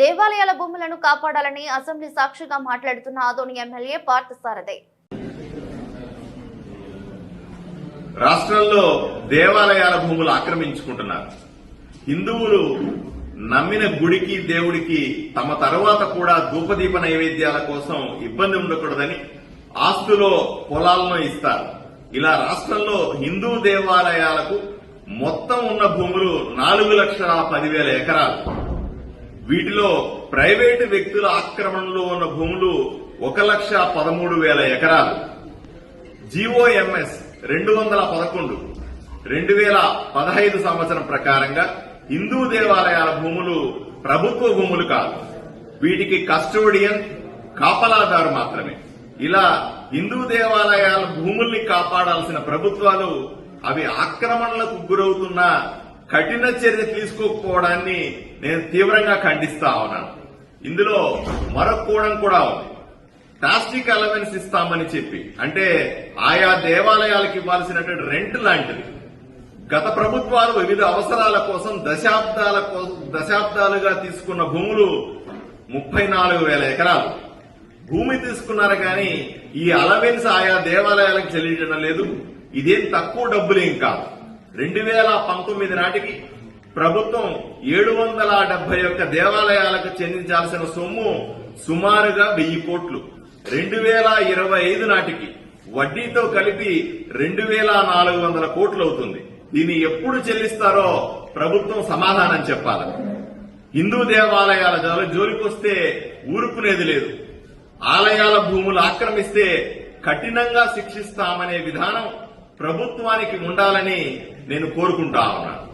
దేవాలయాల భూములను కాపాడాలని అసెంబ్లీ సాక్షిగా మాట్లాడుతున్న ఆదోని ఎమ్మెల్యే పార్థసారథి రాష్ట్రంలో దేవాలయాల భూములు ఆక్రమించుకుంటున్నారు. హిందువులు నమ్మిన గుడికి దేవుడికి తమ తరువాత కూడా ధూపదీప నైవేద్యాల కోసం ఇబ్బంది ఉండకూడదని ఆస్తులో పొలాలను ఇస్తారు. ఇలా రాష్ట్రంలో హిందూ దేవాలయాలకు మొత్తం ఉన్న భూములు నాలుగు లక్షల పదివేల ఎకరాలు. వీటిలో ప్రైవేటు వ్యక్తుల ఆక్రమణలో ఉన్న భూములు ఒక లక్ష పదమూడు వేల ఎకరాలు. జిఓఎంఎస్ రెండు వందల పదకొండు. రెండు వేల పదహైదు సంవత్సరం ప్రకారంగా హిందూ దేవాలయాల భూములు ప్రభుత్వ భూములు కాదు. వీటికి కస్టోడియన్ కాపలాదారు మాత్రమే. ఇలా హిందూ దేవాలయాల భూముల్ని కాపాడాల్సిన ప్రభుత్వాలు అవి ఆక్రమణలకు గురవుతున్న కఠిన చర్య తీసుకోకపోవడాన్ని నేను తీవ్రంగా ఖండిస్తా ఉన్నాను. ఇందులో మరొక కోణం కూడా ఉంది. ప్లాస్టిక్ అలవెన్స్ ఇస్తామని చెప్పి. అంటే ఆయా దేవాలయాలకు ఇవ్వాల్సినటువంటి రెంట్ లాంటిది. గత ప్రభుత్వాలు వివిధ అవసరాల కోసం దశాబ్దాల దశాబ్దాలుగా తీసుకున్న భూములు ముప్పై నాలుగు వేల ఎకరాలు. భూమి తీసుకున్నారు కానీ ఈ అలవెన్స్ ఆయా దేవాలయాలకు చెల్లించడం లేదు. ఇదేం తక్కువ డబ్బులేం కాదు. రెండు వేల పంతొమ్మిది నాటికి ప్రభుత్వం ఏడు వందల డెబ్బై ఒక్క దేవాలయాలకు చెందించాల్సిన సొమ్ము సుమారుగా వెయ్యి కోట్లు. రెండు వేల ఇరవై ఐదు నాటికి వడ్డీతో కలిపి రెండు వేల నాలుగు వందల కోట్లు అవుతుంది దీన్ని ఎప్పుడు చెల్లిస్తారో ప్రభుత్వం సమాధానం చెప్పాలి. హిందూ దేవాలయాల జోలికొస్తే ఊరుకునేది లేదు. ఆలయాల భూములు ఆక్రమిస్తే కఠినంగా శిక్షిస్తామనే విధానం ప్రభుత్వానికి ఉండాలని నేను కోరుకుంటా ఉన్నాను